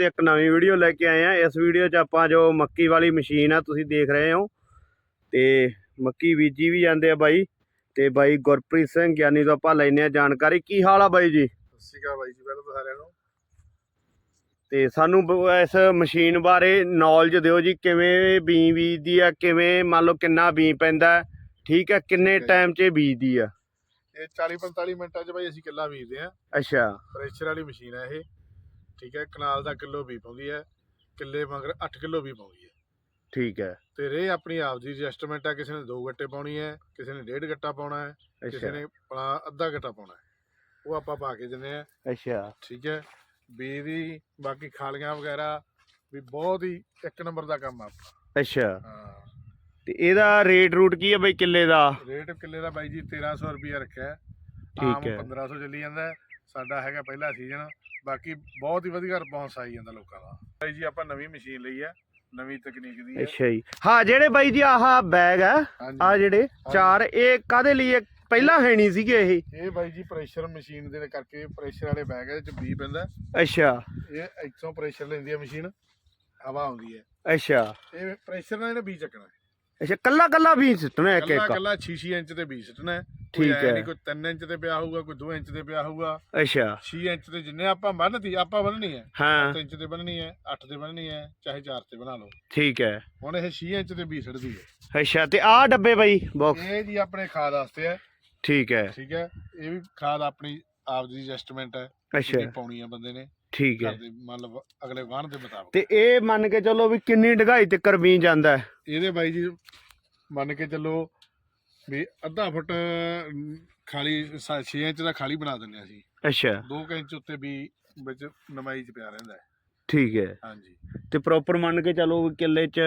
ਵਾਸਤੇ ਇੱਕ ਨਵੀਂ ਵੀਡੀਓ ਲੈ ਕੇ ਆਏ ਆ। ਇਸ ਵੀਡੀਓ 'ਚ ਆਪਾਂ ਜੋ ਮੱਕੀ ਵਾਲੀ ਮਸ਼ੀਨ ਆ ਤੁਸੀਂ ਦੇਖ ਰਹੇ ਹੋ। ਤੇ ਮੱਕੀ ਬੀਜੀ ਵੀ ਜਾਂਦੇ ਆ ਬਾਈ। ਤੇ ਬਾਈ ਗੁਰਪ੍ਰੀਤ ਸਿੰਘ ਗਿਆਨੀ ਤੋਂ ਆਪਾਂ ਲੈਨੇ ਆ ਜਾਣਕਾਰੀ। ਕੀ ਹਾਲ ਆ ਬਾਈ ਜੀ? ਸਤਿ ਸ਼੍ਰੀ ਅਕਾਲ ਬਾਈ ਜੀ ਪਹਿਲਾਂ ਤਾਂ ਸਾਰਿਆਂ ਨੂੰ। ਤੇ ਸਾਨੂੰ ਇਸ ਮਸ਼ੀਨ ਬਾਰੇ ਨੌਲੇਜ ਦਿਓ ਜੀ ਕਿਵੇਂ ਬੀ ਬੀਜਦੀ ਆ ਕਿਵੇਂ ਮੰਨ ਲਓ ਕਿੰਨਾ ਬੀ ਪੈਂਦਾ ਠੀਕ ਹੈ ਕਿੰਨੇ। ਟਾਈਮ 'ਚ ਬੀਜਦੀ ਆ? ਇਹ 40 45 ਮਿੰਟਾਂ 'ਚ ਬਾਈ ਅਸੀਂ ਕਿੱਲਾ ਬੀਜਦੇ ਆ ਅੱਛਾ। ਪ੍ਰੈਸ਼ਰ ਵਾਲੀ ਮਸ਼ੀਨ ਹੈ ਇਹ। ਠੀਕ ਹੈ ਕਨਾਲ ਦਾ ਕਿਲੋ ਵੀ ਪਾਉਂਦੀ ਹੈ ਕਿੱਲੇ ਮਗਰ 8 ਕਿਲੋ ਵੀ ਪਾਉਂਦੀ ਹੈ। ਠੀਕ ਹੈ। ਤੇ ਰੇ ਆਪਣੀ ਆਪ ਦੀ ਐਡਜਸਟਮੈਂਟ ਹੈ ਕਿਸੇ ਨੇ ਦੋ ਗੱਟੇ ਪਾਉਣੀ ਹੈ ਕਿਸੇ ਨੇ ਡੇਢ ਗੱਟਾ ਪਾਉਣਾ ਹੈ ਕਿਸੇ ਨੇ ਆਪਣਾ ਅੱਧਾ ਗੱਟਾ ਪਾਉਣਾ ਹੈ। ਉਹ ਆਪਾਂ ਪਾ ਕੇ ਦਿੰਦੇ ਆ ਅੱਛਾ। ਠੀਕ ਹੈ ਬੀ ਦੀ ਬਾਕੀ ਖਾਲੀਆਂ ਵਗੈਰਾ ਵੀ ਬਹੁਤ ਹੀ ਇੱਕ ਨੰਬਰ ਦਾ ਕੰਮ ਆ ਆਪਣਾ। ਅੱਛਾ। ਹਾਂ। ਤੇ ਇਹਦਾ ਰੇਟ ਰੂਟ ਕੀ ਹੈ ਬਾਈ ਕਿੱਲੇ ਦਾ? ਰੇਟ ਕਿੱਲੇ ਦਾ ਬਾਈ ਜੀ 1300 ਰੁਪਿਆ ਰੱਖਿਆ। ਠੀਕ ਹੈ। 1500 ਚੱਲੀ ਜਾਂਦਾ। ਸਾਡਾ ਹੈਗਾ ਪਹਿਲਾ ਸੀਜ਼ਨ ਬਾਕੀ ਬਹੁਤ ਹੀ ਵਧੀਆ ਰਿਸਪੌਂਸ ਆਈ ਜਾਂਦਾ ਲੋਕਾਂ ਦਾ। ਬਾਈ ਜੀ ਆਪਾਂ ਨਵੀਂ ਮਸ਼ੀਨ ਲਈ ਹੈ ਨਵੀਂ ਤਕਨੀਕ ਦੀ ਹੈ ਅੱਛਾ ਜੀ। ਹਾਂ ਜਿਹੜੇ ਬਾਈ ਜੀ ਆਹ ਬੈਗ ਆ ਆ ਜਿਹੜੇ ਚਾਰ ਇਹ ਕਾਦੇ ਲਈ ਇਹ ਪਹਿਲਾਂ ਹੈ ਨਹੀਂ ਸੀਗੇ ਇਹ। ਇਹ ਬਾਈ ਜੀ ਪ੍ਰੈਸ਼ਰ ਮਸ਼ੀਨ ਦੇ ਕਰਕੇ ਪ੍ਰੈਸ਼ਰ ਵਾਲੇ ਬੈਗ ਹੈ ਚ ਬੀ ਪੈਂਦਾ। ਅੱਛਾ। ਇਹ ਇੱਥੋਂ ਪ੍ਰੈਸ਼ਰ ਲੈਂਦੀ ਹੈ ਮਸ਼ੀਨ ਹਵਾ ਆਉਂਦੀ ਹੈ ਅੱਛਾ। ਇਹ ਪ੍ਰੈਸ਼ਰ ਨਾਲ ਇਹਨੇ ਬੀ ਚੱਕਣਾ। ਅੱਛਾ ਕੱਲਾ ਕੱਲਾ ਵੀ ਸਿੱਟਣਾ ਇੱਕ ਇੱਕ ਕੱਲਾ 6-6 ਇੰਚ ਤੇ ਬੀ ਸੁੱਟਣਾ। ਹੈ। ਠੀਕ ਹੈ। ਨਹੀਂ ਕੋਈ 3 ਇੰਚ ਤੇ ਪਿਆ ਹੋਊਗਾ ਕੋਈ 2 ਇੰਚ ਤੇ ਪਿਆ ਹੋਊਗਾ। ਅੱਛਾ। 6 ਇੰਚ ਤੇ ਜਿੰਨੇ ਆਪਾਂ ਬੰਨਤੀ ਆਪਾਂ ਬੰਨਣੀ ਹੈ। ਹਾਂ। 7 ਇੰਚ ਤੇ ਬੰਨਣੀ ਹੈ 8 ਤੇ ਬੰਨਣੀ ਹੈ ਚਾਹੇ 4 ਤੇ ਬਣਾ ਲਓ। ਠੀਕ ਹੈ। ਹੁਣ ਇਹ 6 ਇੰਚ ਤੇ ਬੀ ਸੜਦੀ ਹੈ। ਅੱਛਾ ਤੇ ਆਹ ਡੱਬੇ ਬਾਈ ਬਾਕਸ ਇਹ ਜੀ ਆਪਣੇ ਖਾਦ ਵਾਸਤੇ ਹੈ। ਠੀਕ ਹੈ। ਠੀਕ ਹੈ। ਇਹ ਵੀ ਖਾਦ ਆਪਣੀ ਆਪ ਦੀ ਐਡਜਸਟਮੈਂਟ ਹੈ। ਅੱਛਾ। ਪਾਉਣੀ ਆ ਬੰਦੇ ਨੇ। ਠੀਕ ਹੈ। ਮਤਲਬ ਅਗਲੇ ਵਾਹਣ ਦੇ ਮੁਤਾਬਕ। ਤੇ ਇਹ ਮੰਨ ਕੇ ਚੱਲੋ ਵੀ ਕਿੰਨੀ ਢਗਾਈ ਤੇ ਕਰਬੀ ਜਾਂਦਾ ਹੈ। ਇਹਦੇ ਬਾਈ ਜੀ ਮੰਨ ਕੇ ਚੱਲੋ ਵੀ ਅੱਧਾ ਫੁੱਟ ਖਾਲੀ 6 ਇੰਚ ਦਾ ਖਾਲੀ ਬਣਾ ਦਿੰਦੇ ਹਾਂ ਅਸੀਂ। ਅੱਛਾ। 2 ਇੰਚ ਉੱਤੇ ਵੀ ਵਿੱਚ ਨਮਾਈ ਚ ਪਿਆ ਰਹਿੰਦਾ ਹੈ। ਠੀਕ ਹੈ। ਹਾਂਜੀ। ਤੇ ਪ੍ਰੋਪਰ ਮੰਨ ਕੇ ਚੱਲੋ ਕਿੱਲੇ 'ਚ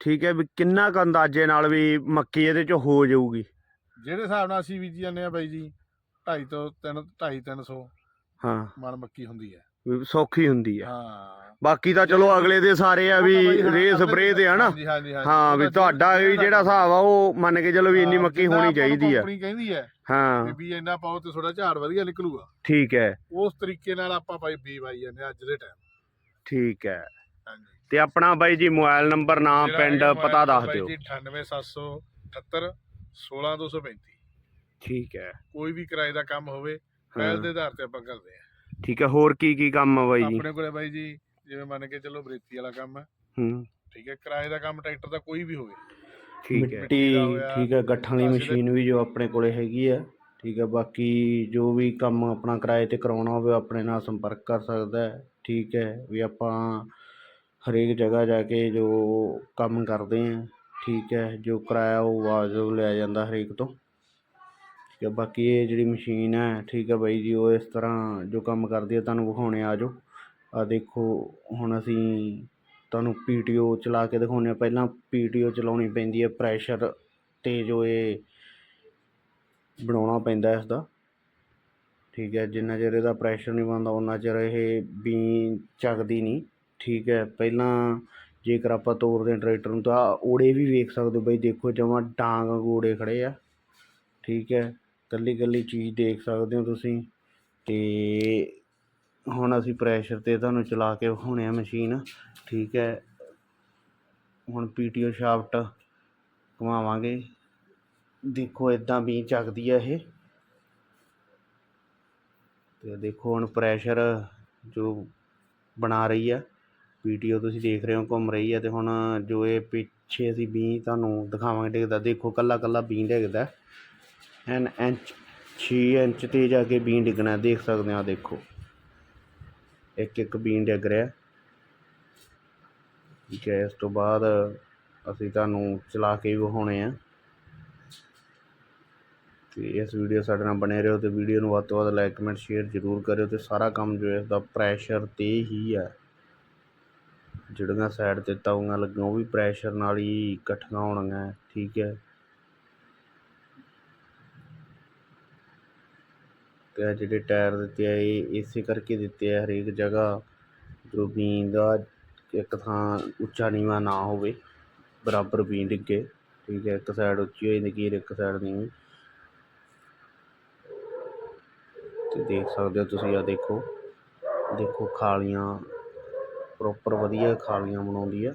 ਠੀਕ ਹੈ ਵੀ ਕਿੰਨਾ ਕੁ ਅੰਦਾਜ਼ੇ ਨਾਲ ਵੀ ਮੱਕੀ ਇਹਦੇ 'ਚ ਹੋ ਜਾਊਗੀ? ਜਿਹੜੇ ਹਿਸਾਬ ਨਾਲ ਅਸੀਂ ਬੀਜੀ ਜਾਂਦੇ ਆ ਬਾਈ ਜੀ 2.5 ਤੋਂ 3 2.5 300 ਹਾਂ। ਮਣ ਮੱਕੀ ਹੁੰਦੀ ਹੈ। ਸੌਖੀ ਹੁੰਦੀ ਆ। ਹਾਂ। ਬਾਕੀ ਤਾਂ ਚਲੋ ਅਗਲੇ ਦੇ ਸਾਰੇ ਆ ਵੀ ਤਾਂ ਹਾਂ, ਰੇ ਸਪਰੇ ਦੇ ਆ ਨਾ। ਹਾਂਜੀ ਹਾਂ ਵੀ ਤੁਹਾਡਾ ਵੀ ਜਿਹੜਾ ਹਿਸਾਬ ਆ ਉਹ ਮੰਨ ਕੇ ਚੱਲੋ ਵੀ ਇੰਨੀ ਹਾਂ, ਮੱਕੀ ਹੋਣੀ ਚਾਹੀਦੀ ਆ। ਕੰਪਨੀ ਕਹਿੰਦੀ ਹੈ ਹਾਂ। ਵੀ ਇੰਨਾ ਪਾਓ ਤੇ ਥੋੜਾ ਝਾੜ ਵਧੀਆ ਨਿਕਲੂਗਾ। ਠੀਕ ਹੈ7 ਤਰੀਕੇ ਨਾਲ ਆਪਾਂ ਭਾਈ ਬੀ ਵਾਈ ਜਾਂਦੇ ਹਾਂ ਅੱਜ ਦੇ ਟਾਈਮ ਠੀਕ ਹੈ। ਤੇ ਆਪਣਾ ਬਾਈ ਜੀ ਮੋਬਾਈਲ ਨੰਬਰ ਨਾਮ ਪਿੰਡ ਪਤਾ ਦੱਸ ਦਿਓ ਬਾਈ ਜੀ 98778 16235 ਠੀਕ ਹੈ। ਕੋਈ ਵੀ ਕਿਰਾਏ ਦਾ ਕੰਮ ਹੋਵੇ ਪਹਿਲ ਦੇ ਆਧਾਰ ਤੇ ਆਪਾਂ ਕਰਦੇ ਹਾਂ। ਠੀਕ ਹੈ ਹੋਰ ਕੀ ਕੀ ਕੰਮ ਆ ਬਾਈ ਜੀ? ਆਪਣੇ ਕੋਲੇ ਬਾਈ ਜੀ ਜਿਵੇਂ ਮੰਨ ਕੇ ਚੱਲੋ ਬਰੇਤੀ ਵਾਲਾ ਕੰਮ ਹੈ। ਹੂੰ। ਠੀਕ ਹੈ ਕਿਰਾਏ ਦਾ ਕੰਮ ਟਰੈਕਟਰ ਦਾ ਕੋਈ ਵੀ ਹੋਵੇ। ਠੀਕ ਹੈ। ਮਿੱਟੀ ਠੀਕ ਹੈ ਗੱਠਾਂ ਵਾਲੀ ਮਸ਼ੀਨ ਵੀ ਜੋ ਆਪਣੇ ਕੋਲੇ ਹੈਗੀ ਆ ਠੀਕ ਹੈ ਬਾਕੀ ਜੋ ਵੀ ਕੰਮ ਆਪਣਾ ਕਿਰਾਏ ਤੇ ਕਰਾਉਣਾ ਹੋਵੇ ਆਪਣੇ ਨਾਲ ਸੰਪਰਕ ਕਰ ਸਕਦਾ ਹੈ ਠੀਕ ਹੈ ਵੀ ਆਪਾਂ ਹਰੇਕ ਜਗ੍ਹਾ ਜਾ ਕੇ ਜੋ ਕੰਮ ਕਰਦੇ ਆ ਠੀਕ ਹੈ ਜੋ ਕਿਰਾਇਆ ਉਹ ਵਾਜਬ ਲਿਆ ਜਾਂਦਾ ਹਰੇਕ ਤੋਂ। ਠੀਕ ਹੈ ਬਾਕੀ ਇਹ ਜਿਹੜੀ ਮਸ਼ੀਨ ਹੈ, ਠੀਕ ਹੈ ਬਾਈ ਜੀ, ਉਹ ਇਸ ਤਰ੍ਹਾਂ ਜੋ ਕੰਮ ਕਰਦੀ ਹੈ ਤੁਹਾਨੂੰ ਵਿਖਾਉਣੇ ਆ ਜਾਓ। ਆ ਦੇਖੋ, ਹੁਣ ਅਸੀਂ ਤੁਹਾਨੂੰ ਪੀਟੀਓ ਚਲਾ ਕੇ ਦਿਖਾਉਂਦੇ ਹਾਂ ਪਹਿਲਾਂ ਪੀਟੀਓ ਚਲਾਉਣੀ ਪੈਂਦੀ ਹੈ ਪ੍ਰੈਸ਼ਰ ਤੇ ਜੋ ਇਹ ਬਣਾਉਣਾ ਪੈਂਦਾ ਇਸ ਦਾ ਠੀਕ ਹੈ ਜਿੰਨਾ ਚਿਰ ਇਹਦਾ ਪ੍ਰੈਸ਼ਰ ਨਹੀਂ ਬਣਦਾ ਉਹਨਾਂ ਚਿਰ ਇਹ ਬੀ ਚੱਕਦੀ ਨਹੀਂ। ਠੀਕ ਹੈ ਪਹਿਲਾਂ ਜੇਕਰ ਆਪਾਂ ਤੋਰਦੇ ਹਾਂ ਟਰੈਕਟਰ ਨੂੰ ਤਾਂ ਓੜੇ ਵੀ ਵੇਖ ਸਕਦੇ ਹੋ ਬਈ, ਦੇਖੋ ਜਮਾਂ ਡਾਂਗ ਗੋੜੇ ਓੜੇ ਖੜੇ ਆ। ਠੀਕ ਹੈ ਕੱਲੀ ਕੱਲੀ ਚੀਜ਼ ਦੇਖ ਸਕਦੇ ਹੋ ਤੁਸੀਂ ਤੇ ਹੁਣ ਅਸੀਂ ਪ੍ਰੈਸ਼ਰ ਤੇ ਤੁਹਾਨੂੰ ਚਲਾ ਕੇ ਵਿਖਾਉਣੇ ਆ ਮਸ਼ੀਨ ਠੀਕ ਹੈ। ਹੁਣ ਪੀਟੀਓ ਸ਼ਾਫਟ ਘੁਮਾਵਾਂਗੇ। ਦੇਖੋ ਇਦਾਂ ਵੀ ਚੱਕਦੀ ਆ ਇਹ। ਤੇ ਦੇਖੋ ਹੁਣ ਪ੍ਰੈਸ਼ਰ ਜੋ ਬਣਾ ਰਹੀ ਆ ਪੀਟੀਓ ਤੁਸੀਂ ਦੇਖ ਰਹੇ ਹੋ ਘੁੰਮ ਰਹੀ ਹੈ ਤੇ ਹੁਣ ਜੋ ਇਹ ਪਿੱਛੇ ਅਸੀਂ ਬੀ ਤੁਹਾਨੂੰ ਦਿਖਾਵਾਂਗੇ ਡਿੱਗਦਾ। ਦੇਖੋ ਕੱਲਾ ਕੱਲਾ ਬੀ ਡਿੱਗਦਾ। ਐਨ ਇੰਚ 6 ਇੰਚ ਤੇ ਜਾ ਕੇ ਬੀ ਡਿੱਗਣਾ, ਦੇਖ ਸਕਦੇ ਆ ਦੇਖੋ। ਇੱਕ ਇੱਕ ਬੀਨ ਡਿੱਗ ਰਿਹਾ। ਠੀਕ ਹੈ, ਇਸ ਤੋਂ ਬਾਅਦ ਅਸੀਂ ਤੁਹਾਨੂੰ ਚਲਾ ਕੇ ਵਿਖਾਉਣੇ ਆ। ਤੇ ਇਸ ਵੀਡੀਓ ਸਾਡੇ ਨਾਲ ਬਣੇ ਰਹੋ ਤੇ ਵੀਡੀਓ ਨੂੰ ਵੱਧ ਤੋਂ ਵੱਧ ਲਾਈਕ, ਕਮੈਂਟ, ਸ਼ੇਅਰ ਜ਼ਰੂਰ ਕਰਿਓ ਤੇ ਸਾਰਾ ਕੰਮ ਜੋ ਹੈ ਇਸ ਦਾ ਪ੍ਰੈਸ਼ਰ ਤੇ ਹੀ ਆ। ਜਿਹੜੀਆਂ ਸਾਈਡ ਤੇ ਤਾਊਆਂ ਲੱਗੀਆਂ, ਉਹ ਵੀ ਪ੍ਰੈਸ਼ਰ ਨਾਲ ਹੀ ਇਕੱਠੀਆਂ ਹੋਣਗੀਆਂ, ਠੀਕ ਹੈ। ਤੇ ਆਹ ਜਿਹੜੇ ਟਾਇਰ ਦਿੱਤੇ ਆ, ਇਹ ਇਸੇ ਕਰਕੇ ਦਿੱਤੇ ਆ ਹਰੇਕ ਜਗ੍ਹਾ, ਜੋ ਬੀਨ ਦਾ ਇੱਕ ਥਾਂ ਉੱਚਾ ਨੀਵਾਂ ਨਾ ਹੋਵੇ, ਬਰਾਬਰ ਬੀਨ ਡਿੱਗੇ, ਠੀਕ ਹੈ, ਇੱਕ ਸਾਈਡ ਉੱਚੀ ਹੋਈ ਜਾਂਦੀ ਇੱਕ ਸਾਈਡ ਨੀਵੀਂ। ਤੇ ਦੇਖ ਸਕਦੇ ਹੋ ਤੁਸੀਂ ਆ ਦੇਖੋ ਦੇਖੋ, ਖਾਲੀਆਂ ਪ੍ਰੋਪਰ ਵਧੀਆ ਖਾਲੀਆਂ ਬਣਾਉਂਦੀ ਆ।